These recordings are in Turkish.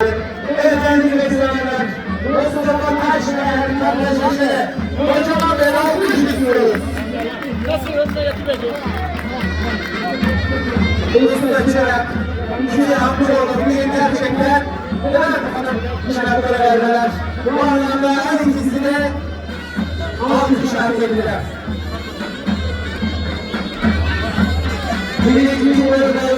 Efendim beslemeler, Mustafa Taşler, kardeşlerine kocaman bir alkış istiyoruz. Nasıl önüne yetmedi? Ulusal açarak bizi yapmış olduğu bir gerçekten birer hanım şarkıları verdiler. Bu anlamda her ikisine alkış hak ettiler. Birinci yılları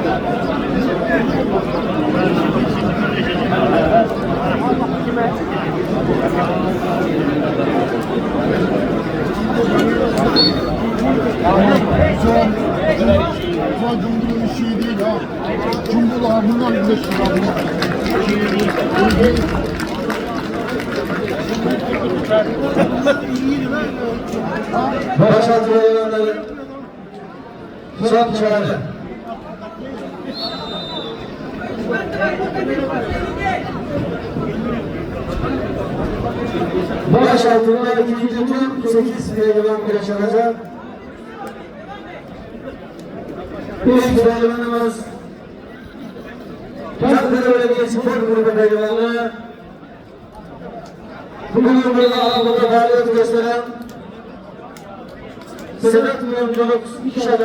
derece 255 kilometre arasındaydı. Çok güzel Maraş Ramazanbaşı. Ulan Cumhur'un işi değil ha. Cumhur birleştir ha bunlar. Başaltı olanları son çare. Başaltılar ikinci tur 8 pehlivan olacak. İlk pehlivanımız Çankırı Belediye Spor Grubu pehlivanı Bugün burada Anadolu'da faaliyet gösteren Sedat Muyumculuk İş Adamı